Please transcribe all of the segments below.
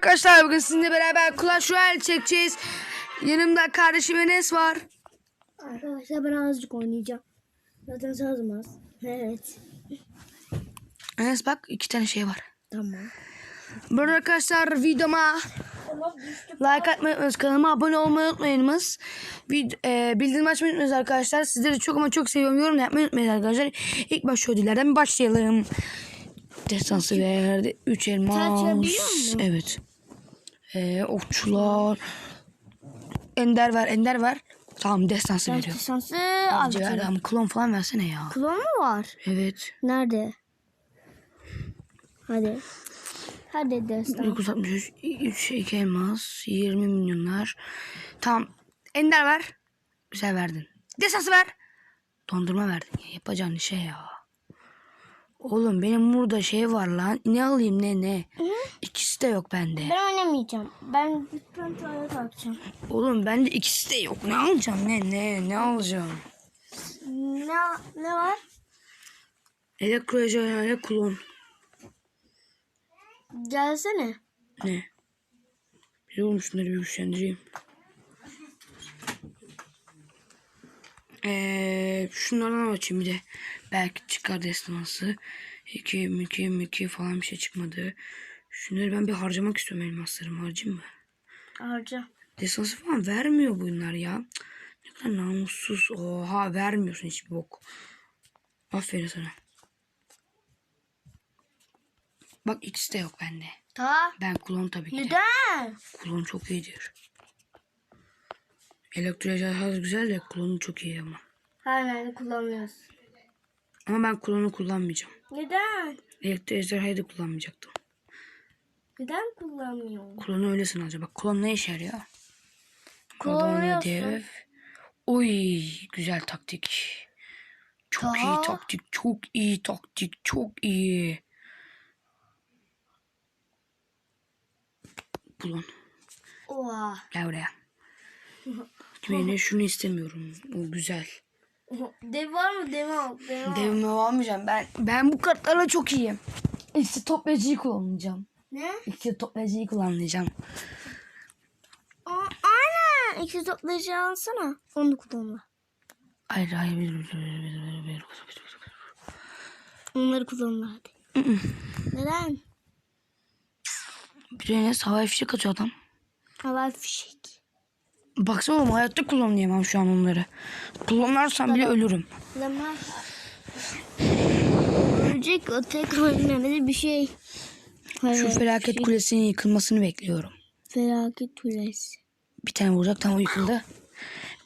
arkadaşlar bugün sizinle beraber Clash Royale çekeceğiz. Yanımda kardeşim Enes var. Arkadaşlar ben azıcık oynayacağım. Zaten sazım az. Evet. Enes bak iki tane şey var. Tamam. Burada arkadaşlar videoma like atmayı unutmayınız. Kanalıma abone olmayı unutmayınız. Vid e, bildirim açmayı unutmayınız arkadaşlar. Sizleri çok ama çok seviyorum. Yorum yapmayı unutmayın arkadaşlar. İlk baş ödüllerden başlayalım. Destansı verdi. 3 elmas. Evet. E, okçular. Ender ver. Ender ver. Tamam destansı veriyor. Lisansı Avcı avcı. verdi ama klon falan versene ya. Klon mu var? Evet. Nerede? Hadi. Hadi destan. 963 3 2 elmas 20 milyonlar. Tamam. Ender ver. Güzel verdin. Destansı ver. Dondurma verdin. Ya, yapacağın şey ya. Oğlum benim burada şey var lan. Ne alayım ne ne. İkisi de yok bende. Ben oynamayacağım. Ben lütfen tuvalet takacağım. Oğlum bende ikisi de yok. Ne alacağım ne ne ne alacağım. Ne, ne var? Elektroje klon. Gelsene. Ne? Bir oğlum şunları bir güçlendireyim. Eee şunlardan açayım bir de. Belki çıkar destansı. 2, 2, 2 falan bir şey çıkmadı. Şunları ben bir harcamak istiyorum elmaslarımı harcayayım mı? Harca. Destansı falan vermiyor bunlar ya. Ne kadar namussuz. Oha vermiyorsun hiçbir bok. Aferin sana. Bak ikisi de yok bende. Ta. Ben klon tabii ki de. Neden? Klon çok iyidir. Elektrojel güzel de klonu çok iyi ama. Her nerede kullanmıyoruz. Ama ben klonu kullanmayacağım. Neden? Elektrojel de kullanmayacaktım. Neden kullanmıyorsun? Klonu öylesin acaba. Klon ne işe yarıyor? Kullanıyorsun. Dev. Oy güzel taktik. Çok iyi Daha- taktik. Çok iyi taktik. Çok iyi. Klon. Oha. Gel buraya. Yine şunu istemiyorum. O güzel. Dev var mı? Dev al. Dev al. Almayacağım. Ben ben bu kartlarla çok iyiyim. İşte toplayıcıyı kullanacağım. Ne? İşte toplayıcıyı kullanacağım. Aa, aynen. İki toplayıcı alsana. Onu kullanma. Hayır hayır. Bir, bir, bir, bir, bir, bir. Onları kullanma hadi. Neden? Bir de ne havai fişek atıyor adam. Hava fişek. Baksana oğlum hayatta kullanamam şu an onları. Kullanırsam bile ölürüm. Kullanma. Ölecek o tek oynaması bir şey. Şu felaket şey- kulesinin yıkılmasını bekliyorum. Felaket kulesi. Bir tane vuracak tam yıkıldı.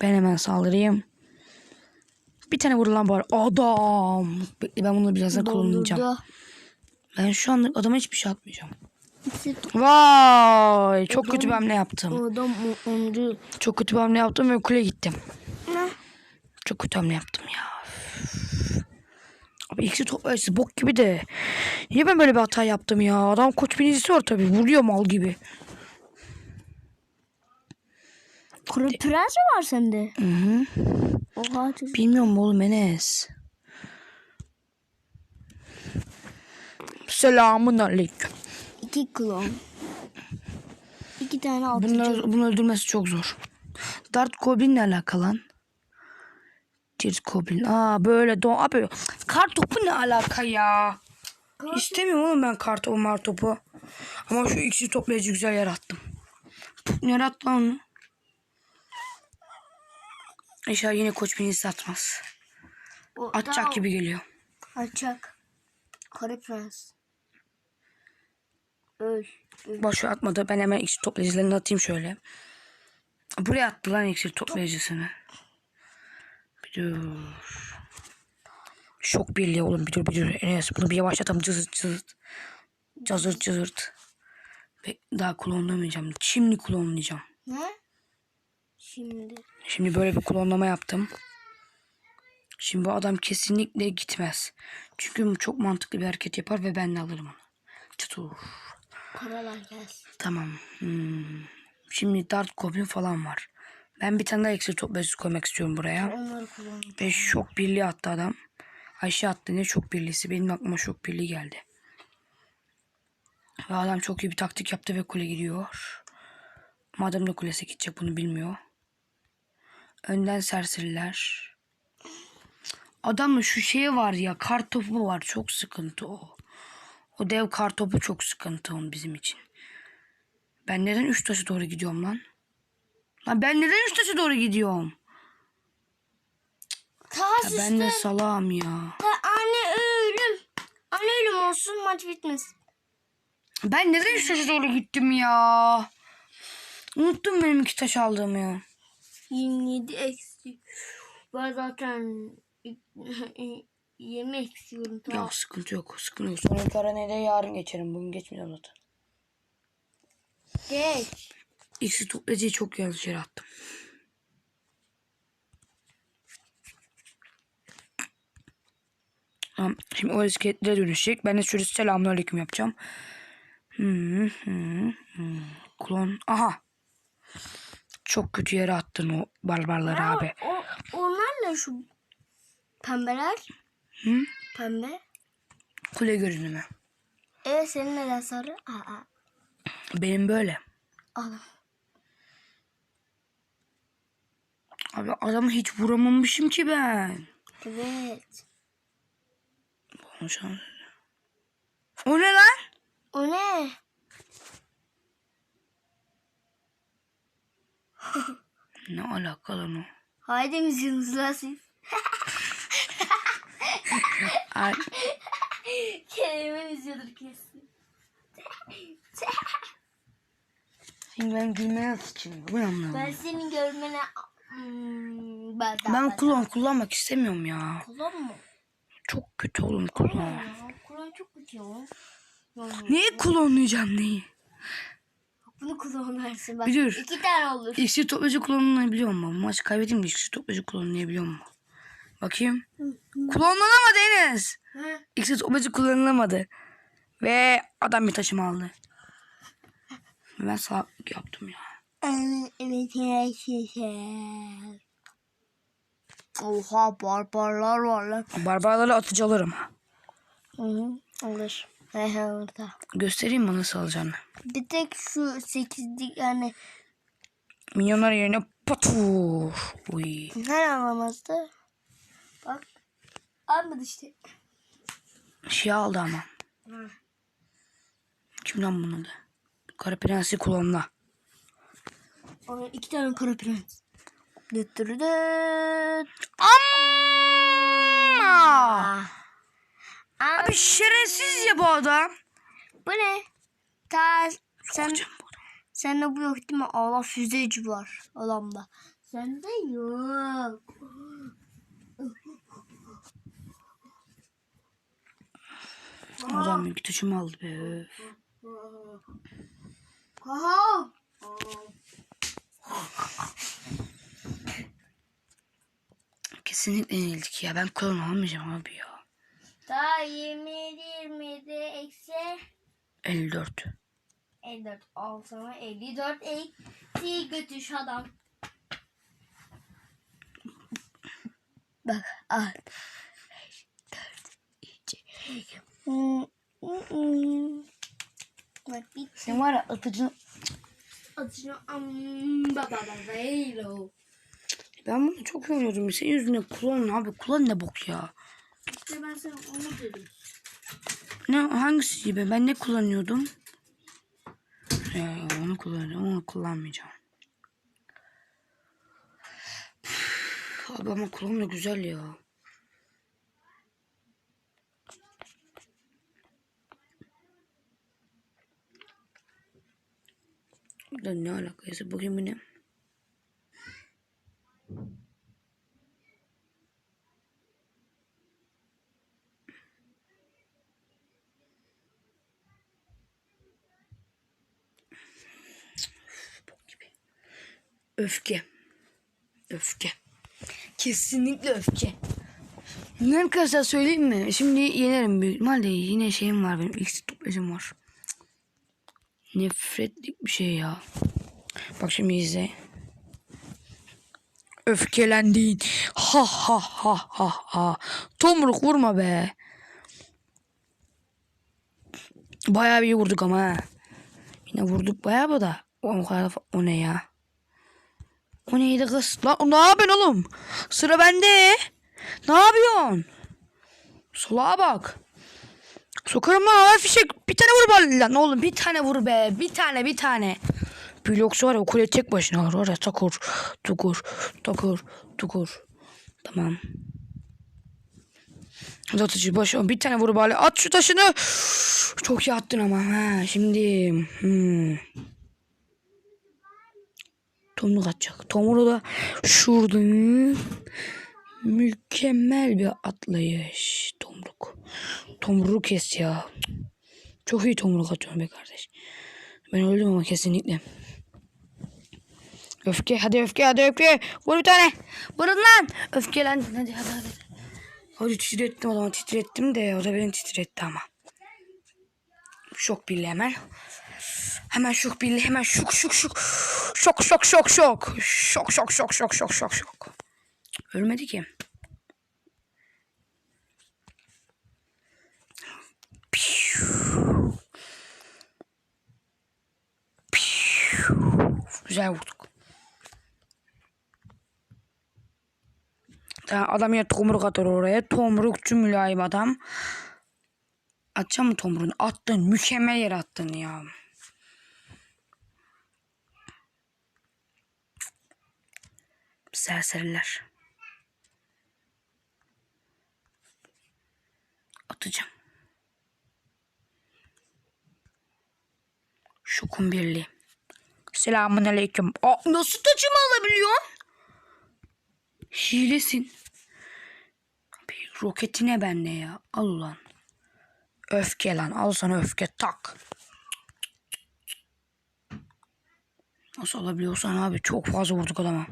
Ben hemen saldırayım. Bir tane vur lan bari. Adam. Ben bunu birazdan kullanacağım. Dondurdu. Ben şu anda adama hiçbir şey atmayacağım. Vay çok kötü bir hamle yaptım. Adam ondu. Çok kötü bir hamle yaptım ve kule gittim. Ne? Çok kötü hamle yaptım ya. Abi ikisi toplayıcısı bok gibi de. Niye ben böyle bir hata yaptım ya? Adam koç binicisi var tabii. Vuruyor mal gibi. Kuru prens mi var sende? Hı hı. Oha. Bilmiyorum oğlum Enes. Selamun aleyküm. İki klon. İki tane altı. Bunları, bunu öldürmesi çok zor. Dart Goblin'le alakalı lan. Dart Goblin. Aa böyle do abi kar topu ne alaka ya? İstemiyorum oğlum ben kar topu mar topu. Ama şu ikisi toplayıcı güzel yarattım. Ne yarattı lan onu? İnşallah yine koç beni satmaz. O- Atacak gibi geliyor. Atacak. Kara prens. Öl. Öl. Boş ver, atmadı. Ben hemen iksir toplayıcılarını atayım şöyle. Buraya attı lan iksir toplayıcısını. Bir dur. Şok birliği oğlum bir dur bir dur. Enes bunu bir yavaşlatalım cızırt cızırt. Cazırt cızırt. Ve daha klonlamayacağım. Şimdi klonlayacağım. Ne? Şimdi. Şimdi böyle bir klonlama yaptım. Şimdi bu adam kesinlikle gitmez. Çünkü çok mantıklı bir hareket yapar ve ben de alırım onu. Çıtur. Karalar gelsin. Tamam. Hmm. Şimdi Dart Goblin falan var. Ben bir tane daha ekstra toplayıcı koymak istiyorum buraya. Onları kullanın. Ve şok birliği attı adam. Ayşe attı ne şok birliğisi. Benim aklıma şok birliği geldi. Ve adam çok iyi bir taktik yaptı ve kule gidiyor. Ama adam da kulesi gidecek bunu bilmiyor. Önden serseriler. Adamın şu şeyi var ya kar topu var çok sıkıntı o. O dev kar topu çok sıkıntı onun bizim için. Ben neden üç taşı doğru gidiyorum lan? Lan ben neden üç taşı doğru gidiyorum? Tas Ya ben de salağım ya. Ta anne ölüm. Anne ölüm olsun maç bitmez. Ben neden üç taşı doğru gittim ya? Unuttum benim iki taş aldığımı ya. 27 eksi. Ben zaten 20 eksiyorum. Ya Tamam. sıkıntı yok. Sıkıntı yok. Sonraki aranede yarın geçerim. Bugün geçmeyeceğim zaten. Geç. X'i toplayıcıyı çok yanlış yere attım. Tamam. Şimdi o isketlere dönüşecek. Ben de şöyle selamünaleyküm yapacağım. Hmm, hmm, hmm. Klon. Aha. Çok kötü yere attın o barbarları abi. O, onlar ne şu pembeler? Hı? Pembe. Kule görünümü. Evet senin neden sarı? Aa, Benim böyle. al. Abi adamı hiç vuramamışım ki ben. Evet. Konuşalım. O ne lan? O ne? Ne alaka lan o? Haydi müziğimiz nasıl? Ay, Kelime müziğidir kesin. şimdi benim gülmeye sıçayım. Bu ne anlamı? Ben senin görmene... Hmm, ben, Ben kullan kullanmak istemiyorum ya. Kullan mı? Çok kötü oğlum kullan. Ya, Kullan çok kötü. Yani Neyi kullanacağım neyi? Bunu kullanarsın bak. Dur. İki tane olur. İksir toplayıcı kullanılabiliyor mu? Bu maçı kaybedeyim de iksir toplayıcı kullanılabiliyor mu? Bakayım. Kullanılamadı Enes. İksir toplayıcı kullanılamadı. Ve adam bir taşımı aldı. Ben salaklık yaptım ya. Evet. Oha barbarlar var lan. Barbarları atıcı alırım. Hı hı. Olur. He orada. Göstereyim mi nasıl alacağını. Bir tek şu sekizlik yani Milyonlar yerine patur. Uy. her anlamazdı. Bak. Almadı işte. Şey aldı ama. Hı. Kimden bunu da? Kara prensi kullanla. Onun iki tane kara prens. Düttürdüt. Amma! Abi şerefsiz ya bu adam. bu ne? Ta sen adam. sende bu yok değil mi? Allah füzeci var adamda. Sende yok. Adam bir taşımı aldı be. öf. Aha. Kesinlikle yenildik ya. Ben klon almayacağım abi ya. Ta 27 27 eksi 54. 54 al sana 54 eksi götür adam. Bak al. 5 4 2 Bak bitti. Sen var ya atıcı... Am baba veylo. Ben bunu çok oynuyordum. Senin yüzünden klon abi. Klon ne bok ya. İşte ben sana onu dedim. Ne hangisi be? Ben ne kullanıyordum? Ya, onu kullanıyorum. Onu kullanmayacağım. Abi ama klon da güzel ya. Da ne alakaysa bugün bu ne? Öfke. Öfke. Kesinlikle öfke. Ne arkadaşlar söyleyeyim mi? Şimdi yenerim büyük ihtimalle. Yine şeyim var benim. X toplayıcım var. Nefretlik bir şey ya. Bak şimdi izle. Öfkelendin. Ha ha ha ha ha. Tomruk vurma be. Bayağı bir vurduk ama ha. Yine vurduk bayağı bu da. O, kadar, o ne ya? O neydi kız? Lan ne yapıyorsun oğlum? Sıra bende. Ne yapıyorsun? Solağa bak. Sokarım lan havai fişek. Bir tane vur bari lan oğlum. Bir tane vur be. Bir tane bir tane. Bir yoksa var ya kule tek başına var. Var ya takur. Tukur. Takur. Tukur. Tamam. Atıcı baş. Bir tane vur bari. At şu taşını. Çok iyi attın ama. Ha, şimdi. Hmm. Tomruk atacak. Tomruğu da şurada. Mükemmel bir atlayış. Tomruk. Tomruğu kes ya. Çok iyi tomruk atıyorum be kardeş. Ben öldüm ama kesinlikle. Öfke hadi öfke hadi öfke. Vur bir tane. Vurun lan. Öfke lan. Hadi hadi hadi. Hadi titrettim o zaman titrettim de o da beni titretti ama. Şok birliği hemen. Hemen şok birliği hemen şok şok şok. Şok şok şok şok. Şok şok şok şok şok şok şok. Ölmedi ki. Güzel vurduk. Tamam, adam yine tomruk atar oraya. Tomrukçu mülayim adam. Atacağım mı tomruğunu? Attın. Mükemmel yere attın ya. Serseriler. Atacağım. Şokun birliği. Selamun aleyküm. Aa, nasıl taçımı alabiliyorsun? Hilesin. Bir roketine bende ya. Al ulan. Öfke lan. Al sana öfke. Tak. Nasıl alabiliyorsan abi. Çok fazla vurduk adama.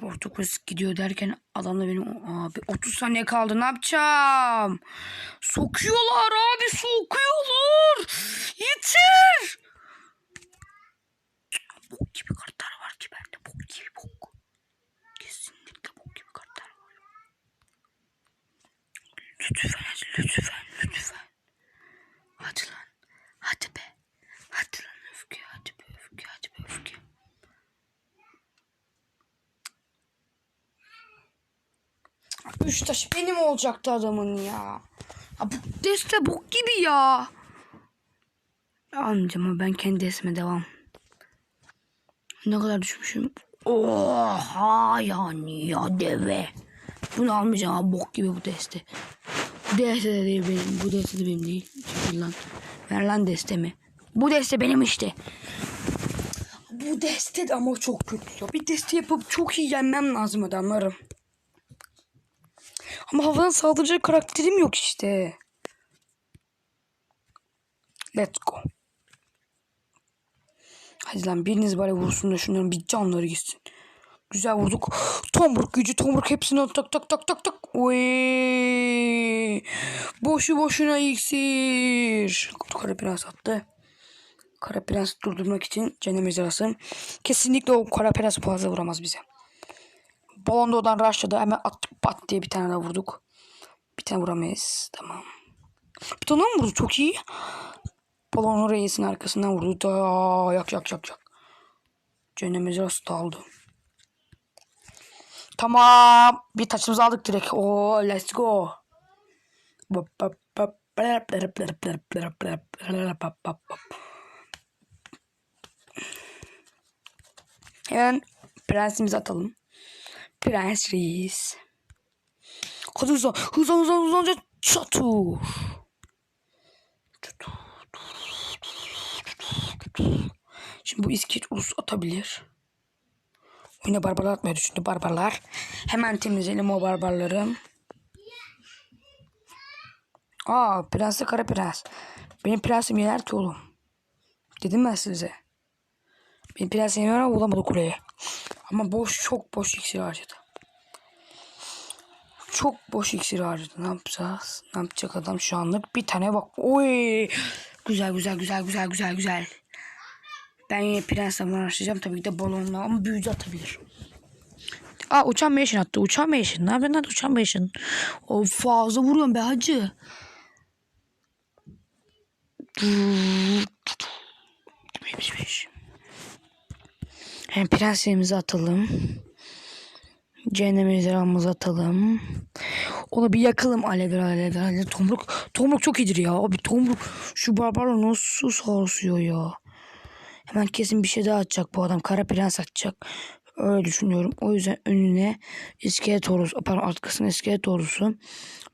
Portekiz gidiyor derken adam da benim abi 30 saniye kaldı ne yapacağım? Sokuyorlar abi sokuyorlar. Yeter. Bok gibi kartlar var ki bende bok gibi bok. Kesinlikle bok gibi kartlar var. Lütfen lütfen lütfen. Hadi lan. Hadi be. Hadi lan öfke hadi be öfke hadi be öfke. Üç taş benim olacaktı adamın ya. bu deste bok gibi ya. Almayacağım ama ben kendi desteme devam. Ne kadar düşmüşüm. Oha yani ya deve. Bunu almayacağım abi bok gibi bu deste. Bu deste de değil benim. Bu deste de benim değil. Çekil lan. Ver lan destemi. Bu deste benim işte. Bu deste de ama çok kötü ya. Bir deste yapıp çok iyi yenmem lazım adamlarım. Ama havadan saldıracak karakterim yok işte. Let's go. Hadi lan biriniz bari vursun da şunların bir canları gitsin. Güzel vurduk. Tomruk gücü tomruk hepsini tak tak tak tak tak. Oy. Boşu boşuna iksir. Kara prens attı. Kara prens durdurmak için cehennem ejderhası. Kesinlikle o kara prens fazla vuramaz bize. Balonda odan rushladı. Hemen attık pat diye bir tane daha vurduk. Bir tane vuramayız. Tamam. Bir tane mı vurdu? Çok iyi. Balon reisin arkasından vurdu. Da yak yak yak yak. Cehennem ejderhası da aldı. Tamam. Bir taçımızı aldık direkt. Oo let's go. Hemen prensimizi atalım. Prens reis. Hadi hızlan. Hızlan hızlan hızlan. Çatır. Şimdi bu iskelet ulus atabilir. Oyuna barbarlar atmayı düşündü barbarlar. Hemen temizleyelim o barbarları. Aa prens de kara prens. Benim prensim yener ki oğlum. Dedim ben size. Benim prensim yener ama bulamadı kuleye. Ama boş çok boş iksir harcadı. Çok boş iksir harcadı. Ne yapacağız? Ne yapacak adam şu anlık? Bir tane bak. Oy! Güzel güzel güzel güzel güzel güzel. Ben yine prensle uğraşacağım. Tabii ki de balonla ama büyücü atabilir. Aa uçan meşin attı. Uçan meşin. Ne yapıyorsun lan uçan meşin? O fazla vuruyorum be hacı. Hem prenslerimizi atalım. Cehennem ejderhamızı atalım. Onu bir yakalım alevler alevler alevler. Tomruk, tomruk çok iyidir ya. Abi tomruk şu barbarla nasıl sarsıyor ya. Hemen kesin bir şey daha atacak bu adam. Kara prens atacak. Öyle düşünüyorum. O yüzden önüne iskelet ordusu, pardon arkasına iskelet ordusu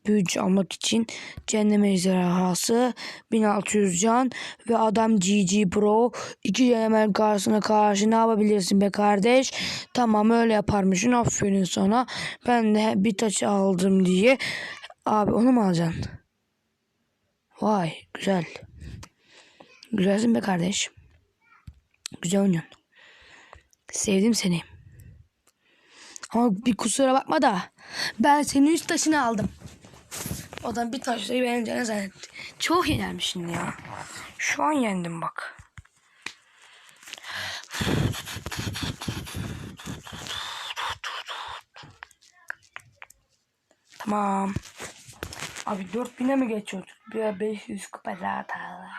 büyücü almak için cehennem ejderhası 1600 can ve adam GG Pro iki cehennem karşısına karşı ne yapabilirsin be kardeş? Tamam öyle yaparmışsın. Aferin sana. Ben de bir taç aldım diye. Abi onu mu alacaksın? Vay güzel. Güzelsin be kardeş güzel oynuyorsun sevdim seni ama bir kusura bakma da ben senin üst taşını aldım Adam bir taşlayı beğeneceğini zannetti. Çok yenermişsin ya. Şu an yendim bak. Tamam. Abi 4000'e mi geçiyorduk? Bir 500 kupa zaten.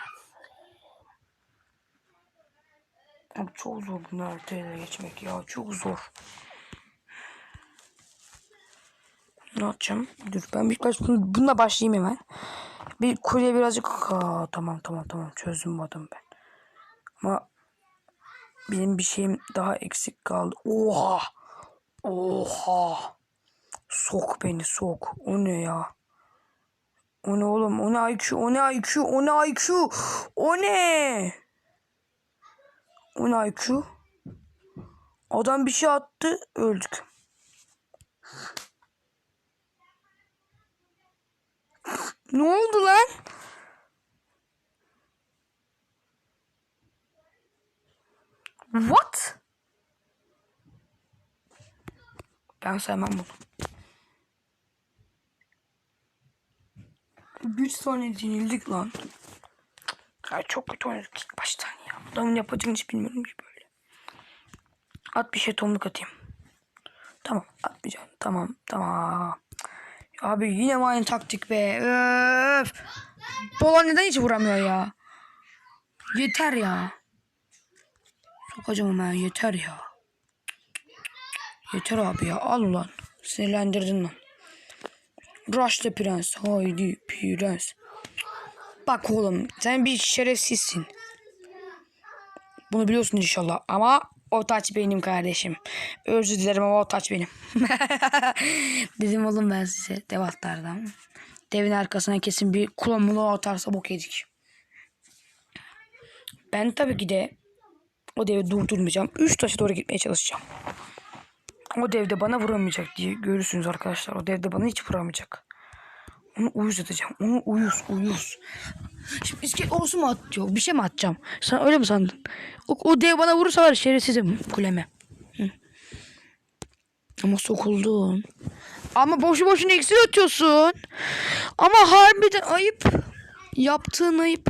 Abi çok zor bunu haritayla geçmek ya. Çok zor. Ne yapacağım? Dur ben bir baş, bununla başlayayım hemen. Bir kule birazcık Aa, tamam tamam tamam çözdüm bu ben. Ama benim bir şeyim daha eksik kaldı. Oha! Oha! Sok beni sok. O ne ya? O ne oğlum? O ne IQ? O ne IQ? O ne IQ? O ne? O ne IQ? Adam bir şey attı öldük. Ne oldu lan? What? Ben sevmem bunu. Güç sonra yenildik lan. Ay çok kötü oynadık ilk baştan ya. Adamın yapacağını hiç bilmiyorum ki böyle. At bir şey tomruk atayım. Tamam atmayacağım. Tamam tamam. Abi yine aynı taktik be. Öf. Dolan neden hiç vuramıyor ya? Yeter ya. Sokacağım ben yeter ya. Yeter abi ya al ulan. Sinirlendirdin lan. Rush the prens. Haydi prens. Bak oğlum sen bir şerefsizsin. Bunu biliyorsun inşallah ama o taç benim kardeşim. Özür dilerim ama o taç benim. Dedim oğlum ben size dev atlardan. Devin arkasına kesin bir kulonmulu atarsa bok yedik. Ben tabii ki de o devi durdurmayacağım. Üç taşa doğru gitmeye çalışacağım. O dev de bana vuramayacak diye görürsünüz arkadaşlar. O dev de bana hiç vuramayacak. Onu uyuz edeceğim. Onu uyuz uyuz. Şimdi iskelet olsun mu atıyor? Bir şey mi atacağım? Sen öyle mi sandın? O, o dev bana vurursa var şerefsizim kuleme. Hı. Ama sokuldun. Ama boşu boşuna iksir atıyorsun. Ama harbiden ayıp. Yaptığın ayıp.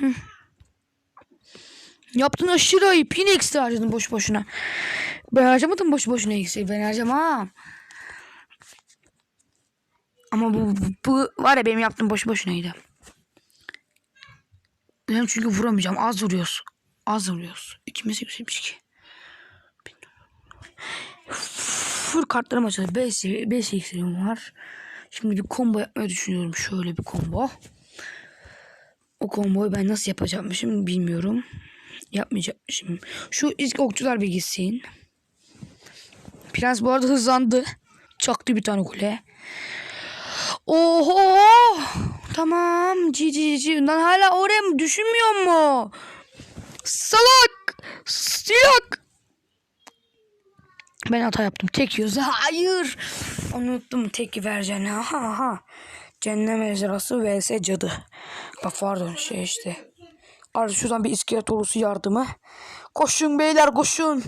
Hı. Yaptığın aşırı ayıp. Yine iksir harcadın boş boşuna. Ben harcamadım boş boşuna iksir. Ben harcamam. Ama bu, bu, bu var ya benim yaptığım boş boşunaydı. Ben çünkü vuramayacağım. Az vuruyoruz. Az vuruyoruz. 2872. Full kartlarım açıldı. 5 5 iksirim var. Şimdi bir combo yapmayı düşünüyorum. Şöyle bir combo. O komboyu ben nasıl yapacakmışım bilmiyorum. Yapmayacakmışım. Şu ilk okçular bir gitsin. Prens bu arada hızlandı. Çaktı bir tane kule. Oho! Tamam. Cici cici. Lan hala oraya mı düşünmüyor mu? Salak! Salak! Ben hata yaptım. Tek yüz. Hayır. Unuttum tek vereceğini. Aha aha. Cennet ejderhası vs cadı. Bak pardon şey işte. Artık şuradan bir iskelet olusu yardımı. Koşun beyler koşun.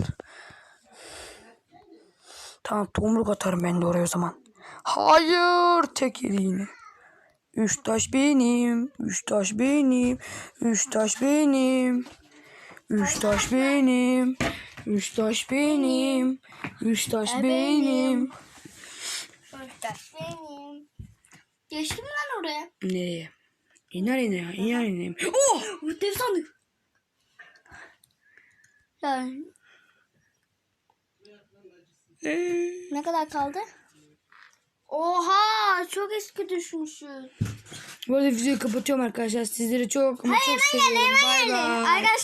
Tamam tomruk atarım ben de oraya o zaman. Hayır tek yediğini. Üç taş benim. Üç taş benim. Üç taş benim. Üç taş benim. Üç taş benim. Üç taş benim. Benim. Geçtim lan oraya. Nereye? İner iner iner iner. Oh! Bu dev sandık. Yani Ee, ne kadar kaldı? Oha çok eski düşmüşüz. Bu arada videoyu kapatıyorum arkadaşlar. Sizleri çok ama çok seviyorum. Bay bay. Arkadaşlar